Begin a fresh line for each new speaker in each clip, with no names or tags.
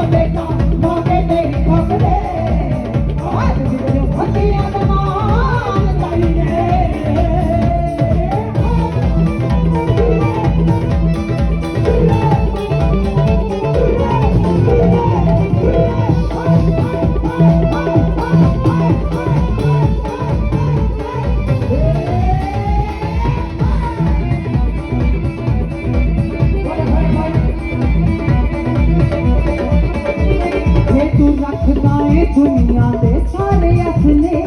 but they don't. ਦੁਨੀਆ
ਦੇ ਸਾਰੇ ਅਸਲੇ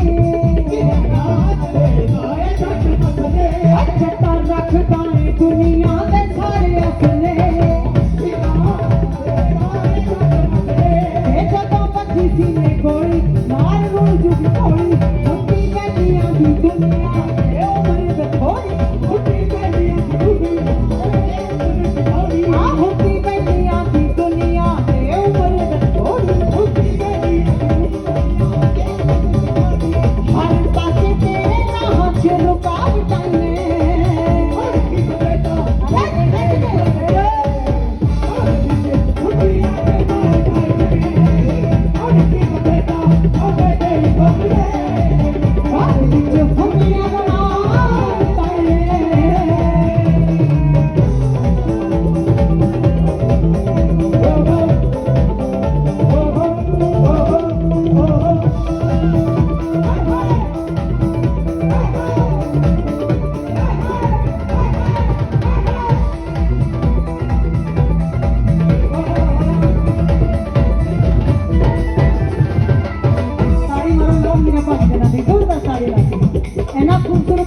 ਅੱਛਾ ਰੱਖਦਾ ਏ ਦੁਨੀਆ ਦੇ ਸਾਰੇ ਅਸਲੇ ਇਹ
ਜਦੋਂ ਬੱਜੀ ਸੀ ਮੇ ਗੋਲੀ ਮਾਰ ਰੋਲ ਜੁਗ ਕੋਲੀ ਹੁੰਦੀ ਕਹਿੰਦੀਆਂ ਦੀ ਦੁਨੀਆ Oh,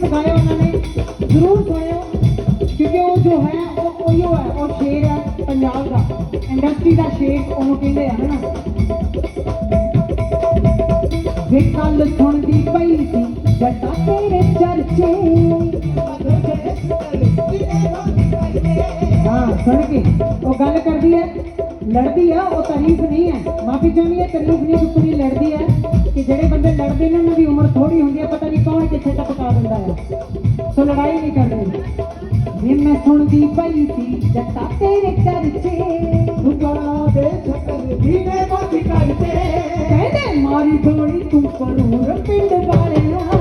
ਇੰਨਾ ਖੂਬਸੂਰਤ ਉਹਨਾਂ ਨੇ, ਜ਼ਰੂਰ ਸੁਣਿਓ ਕਿਉਂਕਿ ਉਹ ਜੋ ਹੈ, ਉਹ ਉਹੀਓ ਹੈ, ਉਹ ਸ਼ੇਰ ਹੈ ਪੰਜਾਬ ਦਾ। ਇੰਡਸਟਰੀ ਦਾ ਸ਼ੇਰ ਉਹਨੂੰ ਕਹਿੰਦੇ ਆ, ਹਨਾ? ਵੇ ਕੱਲ ਸੁਣਦੀ ਪਈ ਸੀ, ਜੱਟਾ ਤੇਰੇ ਚਰਚੇ। ਹਾਂ, ਸੁਣ ਕੇ। ਉਹ ਗੱਲ ਕਰਦੀ ਹੈ, ਲੜਦੀ ਆ, ਉਹ ਤਾਰੀਫ ਨਹੀਂ ਹੈ। ਮਾਫੀ ਚਾਹੁੰਦੀ ਹੈ ਤਾਰੀਫ ਨਹੀਂ ਕੁੜੀ ਲੜਦੀ ਹੈ। ਜਿਹੜੇ ਬੰਦੇ ਲੜਦੇ ਨੇ ਉਹਨਾਂ ਦੀ ਉਮਰ ਥੋੜੀ ਹੁੰਦੀ ਹੈ ਪਤਾ ਨਹੀਂ ਕੌਣ ਕਿੱਥੇ ਤੱਕ ਪਕਾ ਦਿੰਦਾ ਹੈ। ਸੋ ਲੜਾਈ ਨਹੀਂ ਕਰਦੇ ਵੀ ਮੈਂ ਸੁਣਦੀ ਪਈ ਸੀ ਜੱਟਾ ਤੇਰੇ ਚਰਚੇ
ਦੁਕਾਨਾ ਦੇ ਛੱਤਰ ਦੀਨੇ ਬਾਤੀ ਕਰਦੇ
ਕਹਿੰਦੇ ਮਾਰੀ ਥੋੜੀ ਤੂੰ ਕਰੂਰ ਪਿੰਡ ਵਾਲਿਆਂ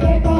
Thank you.